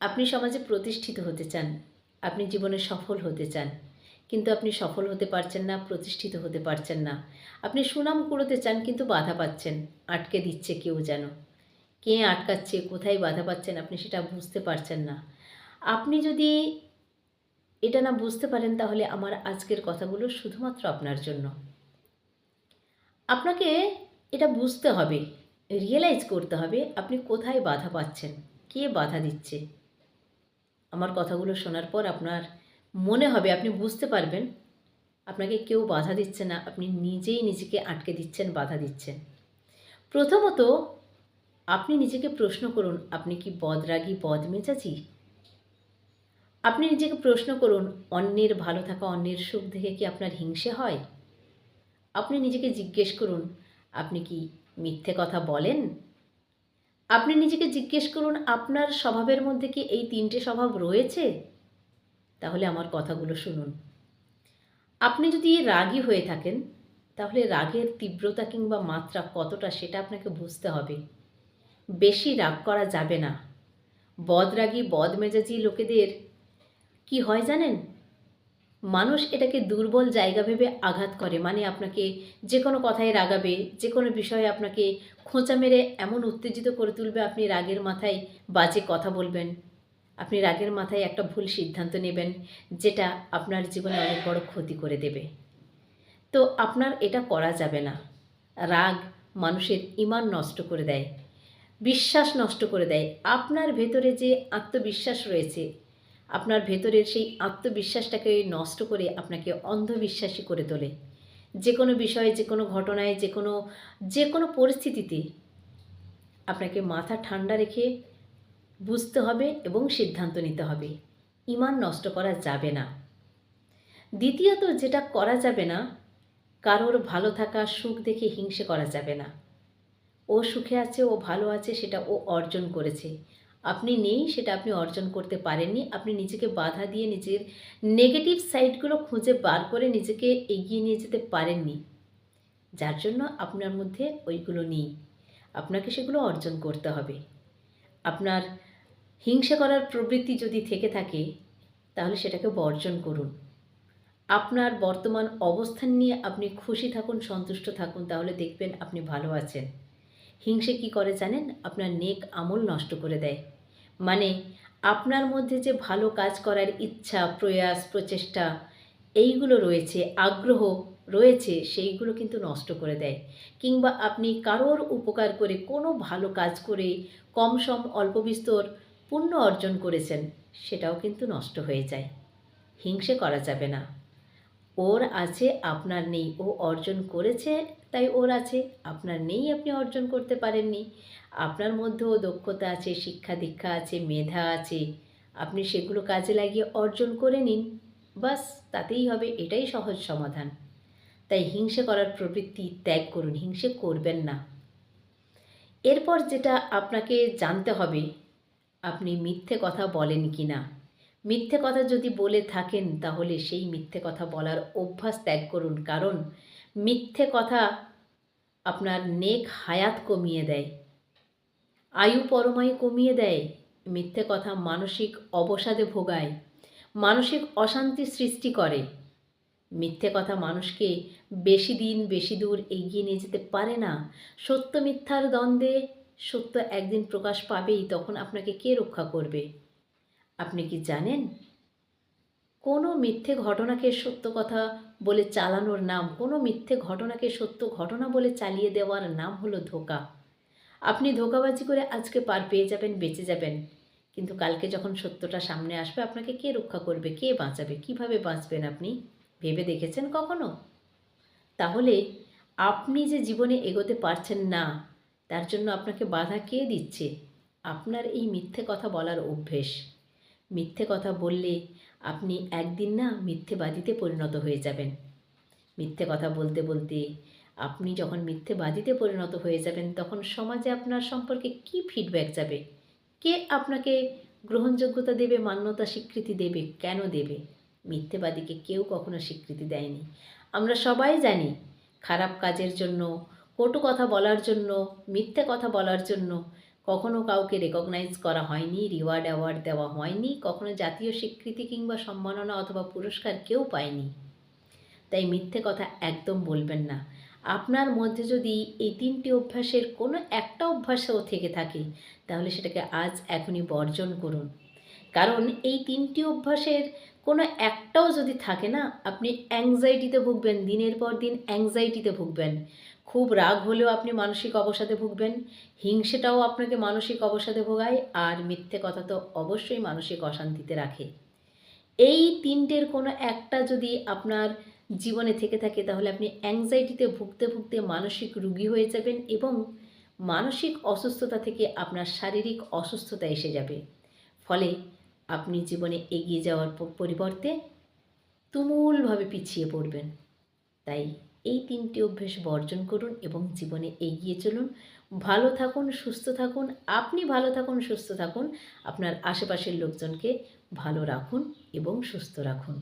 আপনি সমাজে প্রতিষ্ঠিত হতে চান, আপনি জীবনে সফল হতে চান, কিন্তু আপনি সফল হতে পারছেন না, প্রতিষ্ঠিত হতে পারছেন না। আপনি সুনাম কুড়োতে চান, কিন্তু বাধা পাচ্ছেন, আটকে দিচ্ছে কেউ যেন। কে আটকাচ্ছে, কোথায় বাধা পাচ্ছেন আপনি সেটা বুঝতে পারছেন না। আপনি যদি এটা না বুঝতে পারেন, তাহলে আমার আজকের কথাগুলো শুধুমাত্র আপনার জন্য। আপনাকে এটা বুঝতে হবে রিয়েলাইজ করতে হবে, আপনি কোথায় বাধা পাচ্ছেন, কে বাধা দিচ্ছে। আমার কথাগুলো শোনার পর আপনার মনে হবে, আপনি বুঝতে পারবেন, আপনাকে কেউ বাধা দিচ্ছে না, আপনি নিজেই নিজেকে আটকে দিচ্ছেন, বাধা দিচ্ছেন। প্রথমত, আপনি নিজেকে প্রশ্ন করুন, আপনি কি বদরাগী বদ বদমেজাজি? আপনি নিজেকে প্রশ্ন করুন, অন্যের ভালো থাকা, অন্যের সুখ দেখে কি আপনার হিংসে হয়? আপনি নিজেকে জিজ্ঞেস করুন, আপনি কি মিথ্যে কথা বলেন? আপনি নিজেকে জিজ্ঞেস করুন, আপনার স্বভাবের মধ্যে কি এই তিনটে স্বভাব রয়েছে? তাহলে আমার কথাগুলো শুনুন। আপনি যদি রাগী হয়ে থাকেন, তাহলে রাগের তীব্রতা কিংবা মাত্রা কতটা সেটা আপনাকে বুঝতে হবে। বেশি রাগ করা যাবে না। বদরাগী, বদমেজাজি লোকেদের কি হয় জানেন? মানুষ এটাকে দুর্বল জায়গা ভেবে আঘাত করে। মানে আপনাকে যে কোনো কথায় রাগাবে, যে কোনো বিষয়ে আপনাকে খোঁচা মেরে এমন উত্তেজিত করে তুলবে, আপনি রাগের মাথায় বাজে কথা বলবেন। আপনি রাগের মাথায় একটা ভুল সিদ্ধান্ত নেবেন, যেটা আপনার জীবনে অনেক বড় ক্ষতি করে দেবে। তো আপনার এটা করা যাবে না। রাগ মানুষের ইমান নষ্ট করে দেয়, বিশ্বাস নষ্ট করে দেয়। আপনার ভেতরে যে আত্মবিশ্বাস রয়েছে আপনার ভেতরের সেই আত্মবিশ্বাসটাকে নষ্ট করে আপনাকে অন্ধবিশ্বাসী করে তোলে। যে কোনো বিষয়ে যে কোনো ঘটনায় যে কোনো যে কোনো পরিস্থিতিতে আপনাকে মাথা ঠান্ডা রেখে বুঝতে হবে এবং সিদ্ধান্ত নিতে হবে। ইমান নষ্ট করা যাবে না। দ্বিতীয়ত, যেটা করা যাবে না, কারোর ভালো থাকা, সুখ দেখে হিংসে করা যাবে না। ও সুখে আছে, ও ভালো আছে, সেটা ও অর্জন করেছে। আপনি নেই, সেটা আপনি অর্জন করতে পারেননি। আপনি নিজেকে বাধা দিয়ে নিজের নেগেটিভ সাইডগুলো খুঁজে বার করে নিজেকে এগিয়ে নিয়ে যেতে পারেননি। যার জন্য আপনার মধ্যে ওইগুলো নেই। আপনাকে সেগুলো অর্জন করতে হবে। আপনার হিংসা করার প্রবৃত্তি যদি থেকে থাকে, তাহলে সেটাকে বর্জন করুন। আপনার বর্তমান অবস্থান নিয়ে আপনি খুশি থাকুন, সন্তুষ্ট থাকুন, তাহলে দেখবেন আপনি ভালো আছেন। হিংসে কি করে জানেন? আপনার নেক আমল নষ্ট করে দেয়। মানে আপনার মধ্যে যে ভালো কাজ করার ইচ্ছা, প্রয়াস, প্রচেষ্টা, এইগুলো রয়েছে, আগ্রহ রয়েছে, সেইগুলো কিন্তু নষ্ট করে দেয়। কিংবা আপনি কারোর উপকার করে কোনো ভালো কাজ করে কম সম অল্প বিস্তর পুণ্য অর্জন করেছেন, সেটাও কিন্তু নষ্ট হয়ে যায়। হিংসে করা যাবে না। ওর আছে, আপনার নেই। ও অর্জন করেছে তাই ওর আছে। আপনার নেই আপনি অর্জন করতে পারেননি। আপনার মধ্যেও দক্ষতা আছে, শিক্ষা দীক্ষা আছে, মেধা আছে। আপনি সেগুলো কাজে লাগিয়ে অর্জন করে নিন। বাস, তাতেই হবে, এটাই সহজ সমাধান। তাই হিংসে করার প্রবৃত্তি ত্যাগ করুন, হিংসে করবেন না। এরপর যেটা আপনাকে জানতে হবে, আপনি মিথ্যে কথা বলেন কি না? মিথ্যে কথা যদি বলে থাকেন, তাহলে সেই মিথ্যে কথা বলার অভ্যাস ত্যাগ করুন। কারণ মিথ্যে কথা আপনার নেক হায়াত কমিয়ে দেয়। আয়ু পরমায়ু কমিয়ে দেয়। মিথ্যে কথা মানসিক অবসাদে ভোগায়। মানসিক অশান্তি সৃষ্টি করে। মিথ্যে কথা মানুষকে বেশি দিন বেশি দূর এগিয়ে নিয়ে যেতে পারে না। সত্য মিথ্যার দ্বন্দ্বে সত্য একদিন প্রকাশ পাবেই, তখন আপনাকে কে রক্ষা করবে? আপনি কি জানেন? কোনো মিথ্যে ঘটনাকে সত্য কথা বলে চালানোর নাম, কোনো মিথ্যে ঘটনাকে সত্য ঘটনা বলে চালিয়ে দেওয়ার নাম হলো ধোকা। আপনি ধোকাবাজি করে আজকে পার পেয়ে যাবেন, বেঁচে যাবেন। কিন্তু কালকে যখন সত্যটা সামনে আসবে, আপনাকে কে রক্ষা করবে, কে বাঁচাবে, কীভাবে বাঁচবেন আপনি? ভেবে দেখেছেন কখনো? তাহলে আপনি যে জীবনে এগোতে পারছেন না, তার জন্য আপনাকে বাধা কে দিচ্ছে? আপনার এই মিথ্যে কথা বলার অভ্যেস। মিথ্যে কথা বললে আপনি একদিন না মিথ্যেবাদীতে পরিণত হয়ে যাবেন। মিথ্যে কথা বলতে বলতে আপনি যখন মিথ্যেবাদীতে পরিণত হয়ে যাবেন, তখন সমাজে আপনার সম্পর্কে কি ফিডব্যাক যাবে? কে আপনাকে গ্রহণযোগ্যতা দেবে, মান্যতা স্বীকৃতি দেবে, কেন দেবে? মিথ্যেবাদীকে কেউ কখনো স্বীকৃতি দেয়নি। আমরা সবাই জানি খারাপ কাজের জন্য, কটু কথা বলার জন্য, মিথ্যে কথা বলার জন্য কখনো কাউকে রেকগনাইজ করা হয়নি রিওয়ার্ড অ্যাওয়ার্ড দেওয়া হয়নি, কখনো জাতীয় স্বীকৃতি কিংবা সম্মাননা অথবা পুরস্কার কেউ পায়নি। তাই মিথ্যে কথা একদম বলবেন না। আপনার মধ্যে যদি এই তিনটি অভ্যাসের কোনো একটা অভ্যাসও থেকে থাকে, তাহলে সেটাকে আজ এখনই বর্জন করুন। কারণ এই তিনটি অভ্যাসের কোনো একটাও যদি থাকে না, আপনি অ্যাংজাইটিতে ভুগবেন, দিনের পর দিন অ্যাংজাইটিতে ভুগবেন। খুব রাগ হলেও আপনি মানসিক অবসাদে ভুগবেন। হিংসেটাও আপনাকে মানসিক অবসাদে ভোগায়, আর মিথ্যে কথা তো অবশ্যই মানসিক অশান্তিতে রাখে। এই তিনটের কোনো একটা যদি আপনার জীবনে থেকে থাকে, তাহলে আপনি অ্যাংজাইটিতে ভুগতে ভুগতে মানসিক রুগী হয়ে যাবেন এবং মানসিক অসুস্থতা থেকে আপনার শারীরিক অসুস্থতা এসে যাবে। ফলে আপনি জীবনে এগিয়ে যাওয়ার পরিবর্তে তুমুলভাবে পিছিয়ে পড়বেন। তাই এই তিনটি অভ্যেস বর্জন করুন এবং জীবনে এগিয়ে চলুন। ভালো থাকুন, সুস্থ থাকুন। আপনি ভালো থাকুন, সুস্থ থাকুন। আপনার আশেপাশের লোকজনকে ভালো রাখুন এবং সুস্থ রাখুন।